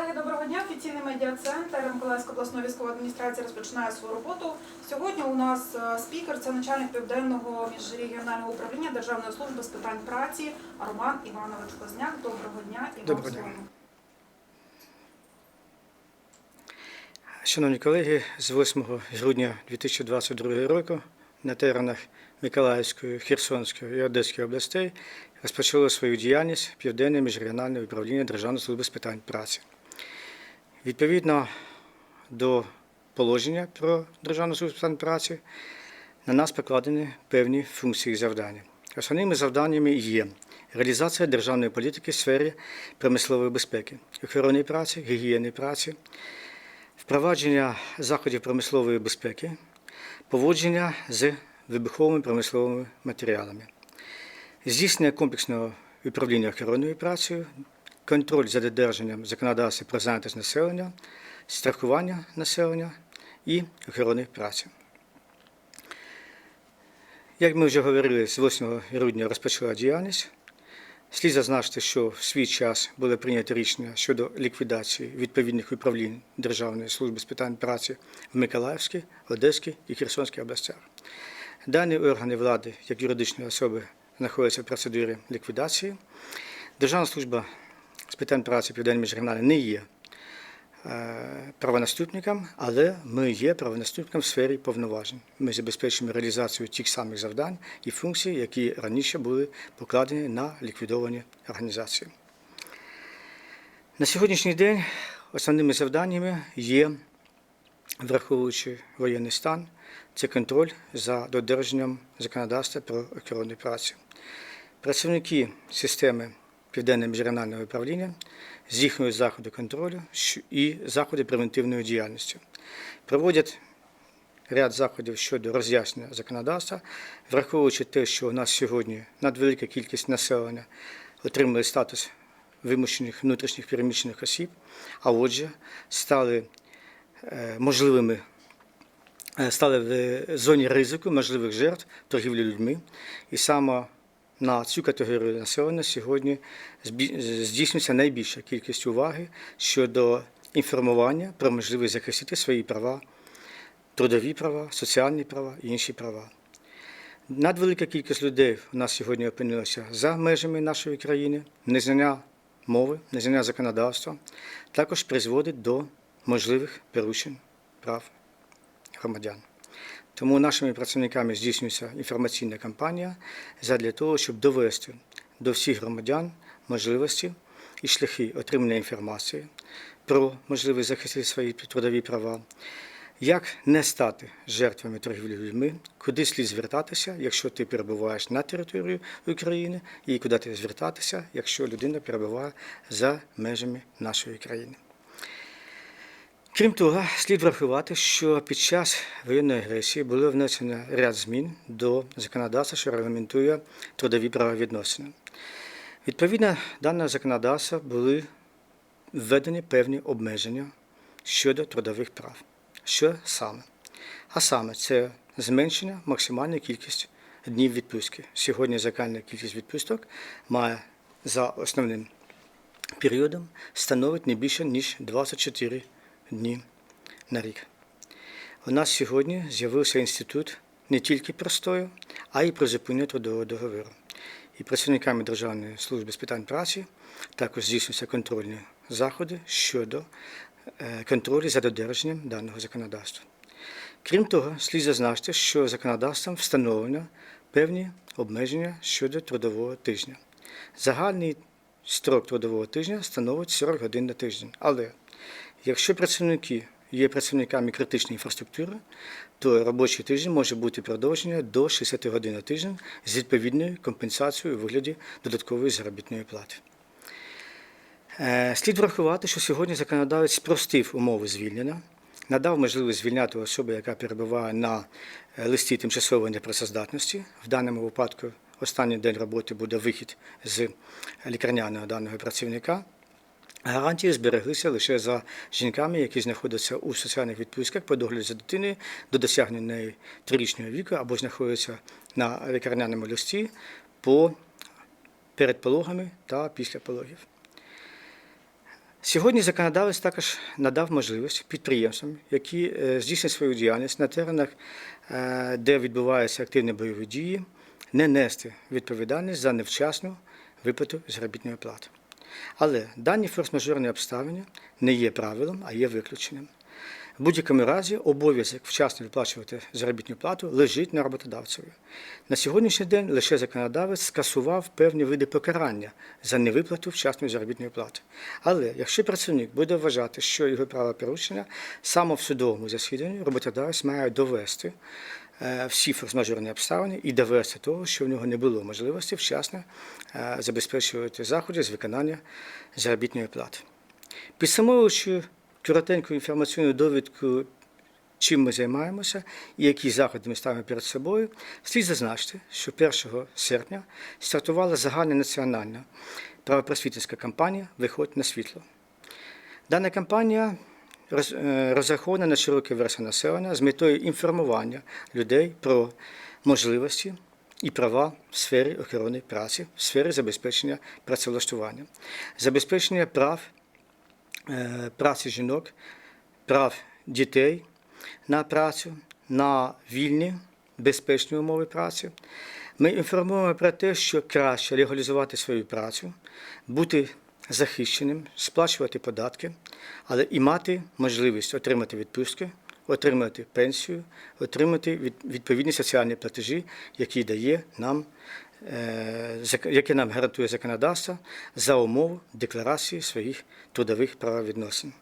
Колеги, доброго дня. Офіційний медіа-центр Миколаївської обласної військової адміністрації розпочинає свою роботу. Сьогодні у нас е, спікер, це начальник південного міжрегіонального управління Державної служби з питань праці Роман Іванович Козняк. Доброго дня і Доброго вам дня. Шановні колеги, з 8 грудня 2022 року на теренах Миколаївської, Херсонської і Одеської областей розпочало свою діяльність Південне міжрегіональне управління Державної служби з питань праці. Відповідно до положення про Державну службу питань праці, на нас покладені певні функції і завдання. Основними завданнями є реалізація державної політики в сфері промислової безпеки, охорони праці, гігієни праці, впровадження заходів промислової безпеки, поводження з вибуховими промисловими матеріалами, здійснення комплексного управління охоронною працею, контроль за додержанням законодавства про зайнятість населення, страхування населення і охорони праці. Як ми вже говорили, з 8 грудня розпочала діяльність. Слід зазначити, що в свій час було прийнято рішення щодо ліквідації відповідних управлінь Державної служби з питань праці в Миколаївській, Одеській і Херсонській областях. Дані органи влади, як юридичні особи, знаходяться в процедурі ліквідації. Державна служба з питань праці Південної міжрегіональної не є е, правонаступником, але ми є правонаступником в сфері повноважень. Ми забезпечуємо реалізацію тих самих завдань і функцій, які раніше були покладені на ліквідовані організації. На сьогоднішній день основними завданнями є, враховуючи воєнний стан, це контроль за додержанням законодавства про охорону праці. Працівники системи Південне міжрегіонального управління здійснюють заходи контролю і заходи превентивної діяльності. Проводять ряд заходів щодо роз'яснення законодавства, враховуючи те, що у нас сьогодні надвелика кількість населення отримує статус вимушених внутрішніх переміщених осіб, а отже, стали е, можливими е, стали в зоні ризику можливих жертв торгівлі людьми. І саме на цю категорію населення сьогодні здійснюється найбільша кількість уваги щодо інформування про можливість захистити свої права, трудові права, соціальні права і інші права. Надвелика кількість людей у нас сьогодні опинилася за межами нашої країни, незнання мови, незнання законодавства також призводить до можливих порушень прав громадян. Тому нашими працівниками здійснюється інформаційна кампанія задля того, щоб довести до всіх громадян можливості і шляхи отримання інформації про можливість захистити свої трудові права, як не стати жертвами торгівлі людьми, куди слід звертатися, якщо ти перебуваєш на території України, і куди ти звертатися, якщо людина перебуває за межами нашої країни. Крім того, слід врахувати, що під час воєнної агресії було внесено ряд змін до законодавства, що регламентує трудові правовідносини. Відповідно даного законодавства були введені певні обмеження щодо трудових прав. Що саме? А саме це зменшення максимальної кількості днів відпустки. Сьогодні загальна кількість відпусток має за основним періодом становить не більше ніж 24 дні на рік. У нас сьогодні з'явився інститут не тільки простою, а й призупинення трудового договору. І працівниками Державної служби з питань праці також здійснюються контрольні заходи щодо е, контролю за додержанням даного законодавства. Крім того, слід зазначити, що законодавством встановлено певні обмеження щодо трудового тижня. Загальний строк трудового тижня становить 40 годин на тиждень. Але якщо працівники є працівниками критичної інфраструктури, то робочий тиждень може бути продовження до 60 годин на тиждень з відповідною компенсацією у вигляді додаткової заробітної плати. Е, Слід врахувати, що сьогодні законодавець спростив умови звільнення, надав можливість звільняти особу, яка перебуває на е, листі тимчасової непрацездатності. В даному випадку останній день роботи буде вихід з лікарняного даного працівника. Гарантії збереглися лише за жінками, які знаходяться у соціальних відпустках по догляду за дитиною до досягнення трирічного віку або знаходяться на лікарняному листі по перед пологами та після пологів. Сьогодні законодавець також надав можливість підприємствам, які е, здійснюють свою діяльність на теренах, е, де відбуваються активні бойові дії, не нести відповідальність за невчасну виплату заробітної плати. Але дані форс-мажорні обставини не є правилом, а є виключенням. В будь-якому разі обов'язок вчасно виплачувати заробітну плату лежить на роботодавцеві. На сьогоднішній день лише законодавець скасував певні види покарання за невиплату вчасної заробітної плати. Але якщо працівник буде вважати, що його правопорушення, саме в судовому засіданні роботодавець має довести всі форс-мажорні обставини і довести того, що в нього не було можливості вчасно е, забезпечувати заходи з виконання заробітної плати. Підсумовуючи коротеньку інформаційну довідку, чим ми займаємося і які заходи ми ставимо перед собою, слід зазначити, що 1 серпня стартувала загальна національна правопросвітницька кампанія Виходь на світло. Дана кампанія е, розрахована на широке версію населення з метою інформування людей про можливості і права в сфері охорони праці, в сфері забезпечення працевлаштування, забезпечення прав е, праці жінок, прав дітей на працю, на вільні, безпечні умови праці. Ми інформуємо про те, що краще легалізувати свою працю, бути захищеним, сплачувати податки, але і мати можливість отримати відпустки, отримати пенсію, отримати від- відповідні соціальні платежі, які дає нам, е, яке нам гарантує законодавство за умов декларації своїх трудових правовідносин.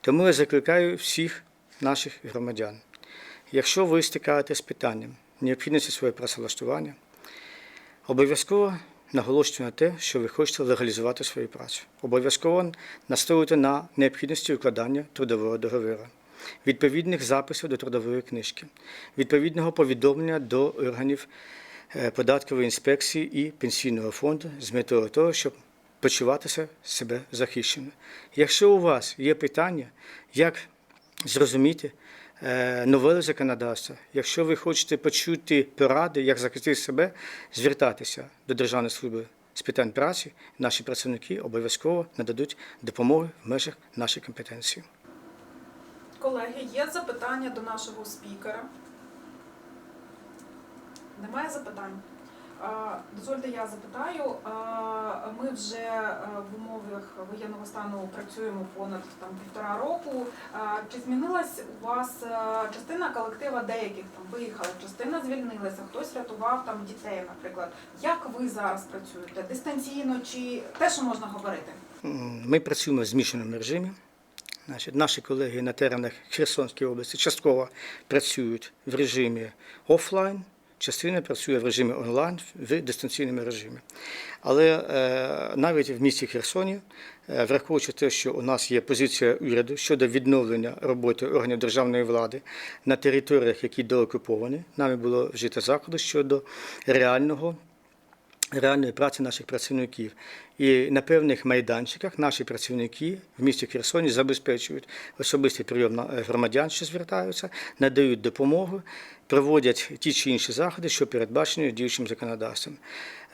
Тому я закликаю всіх наших громадян. Якщо ви стикаєтесь з питанням необхідності своєї працевлаштування, обов'язково наголошуйте на те, що ви хочете легалізувати свою працю. Обов'язково настоюйте на необхідності укладання трудового договору, відповідних записів до трудової книжки, відповідного повідомлення до органів е, податкової інспекції і пенсійного фонду з метою того, щоб почуватися себе захищеним. Якщо у вас є питання, як зрозуміти новели законодавства, якщо ви хочете почути поради, як захистити себе, звертатися до Державної служби з питань праці, наші працівники обов'язково нададуть допомоги в межах нашої компетенції. Колеги, є запитання до нашого спікера? Немає запитань? Дозвольте, я запитаю. Ми вже е, в умовах воєнного стану працюємо понад там півтора року. Чи змінилась у вас е, частина колектива деяких там виїхала, частина звільнилася, хтось рятував там дітей, наприклад. Як ви зараз працюєте? Дистанційно чи те, що можна говорити? Ми працюємо в змішаному режимі. Значить, наші колеги на теренах Херсонської області частково працюють в режимі офлайн, частина працює в режимі онлайн в дистанційному режимі. Але е, навіть в місті Херсоні, е, враховуючи те, що у нас є позиція уряду щодо відновлення роботи органів державної влади на територіях, які доокуповані, нами було вжито заходи щодо реального реальної праці наших працівників. І на певних майданчиках наші працівники в місті Херсоні забезпечують особистий прийом е, громадян, що звертаються, надають допомогу, проводять ті чи інші заходи, що передбачені діючим законодавством.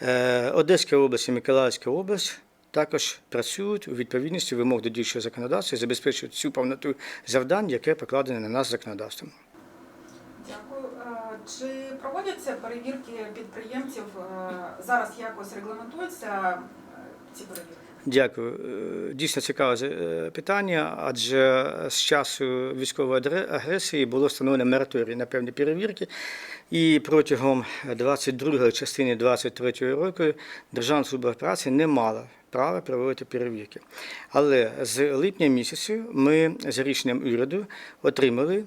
Е, Одеська область і Миколаївська область. Також працюють у відповідності вимог до діючого законодавства і забезпечують цю повноту завдань, яке покладене на нас законодавством. Чи проводяться перевірки підприємців е, зараз якось регламентуються е, ці перевірки? Дякую. Е, Дійсно цікаве питання, адже з часу військової агресії було встановлено мораторій на певні перевірки, і протягом 22-ї частини 23-ї року Державна служба праці не мала права проводити перевірки. Але з липня місяця ми за рішенням уряду отримали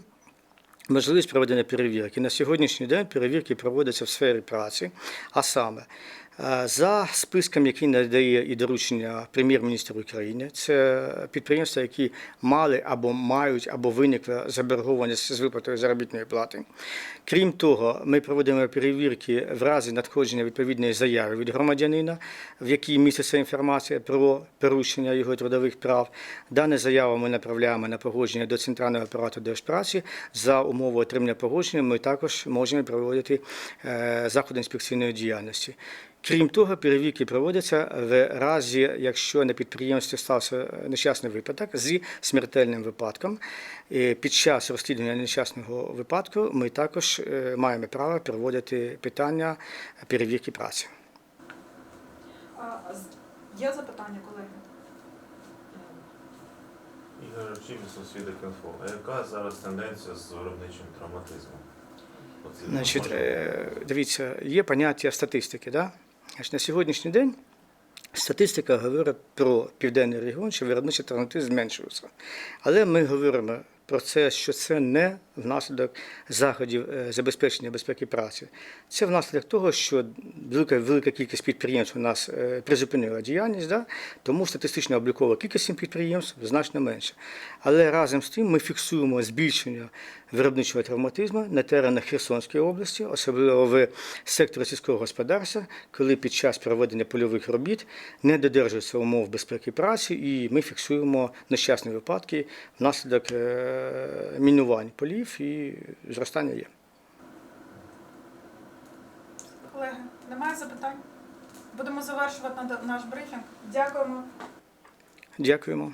можливість проведення перевірки. На сьогоднішній день перевірки проводяться в сфері праці, а саме за списком, який надає і доручення прем'єр-міністр України, це підприємства, які мали або мають, або виникла заборгованість з виплатою заробітної плати. Крім того, ми проводимо перевірки в разі надходження відповідної заяви від громадянина, в якій міститься інформація про порушення його трудових прав. Дане заяву ми направляємо на погодження до центрального апарату держпраці. За умови отримання погодження ми також можемо проводити е, заходи інспекційної діяльності. Крім того, перевірки проводяться в разі, якщо на підприємстві стався нещасний випадок зі смертельним випадком. І Під час розслідування нещасного випадку ми також е, маємо право проводити питання перевірки праці. Є запитання, колеги? Ігор Чіпіс, освіта інфо. А яка зараз тенденція з виробничим травматизмом? Значить, е, дивіться, є поняття статистики. Да? На сьогоднішній день статистика говорить про південний регіон, що виробничий травматизм зменшуються. Але ми говоримо про це, що це не внаслідок заходів е, забезпечення безпеки праці. Це внаслідок того, що велика, велика кількість підприємств у нас е, призупинила діяльність, да? тому статистична облікова кількість підприємств значно менша. Але разом з тим ми фіксуємо збільшення виробничого травматизму на теренах Херсонської області, особливо в секторі сільського господарства, коли під час проведення польових робіт не додержуються умов безпеки праці, і ми фіксуємо нещасні випадки внаслідок е, мінувань полів і зростання є. Колеги, немає запитань? Будемо завершувати наш брифінг. Дякуємо. Дякуємо.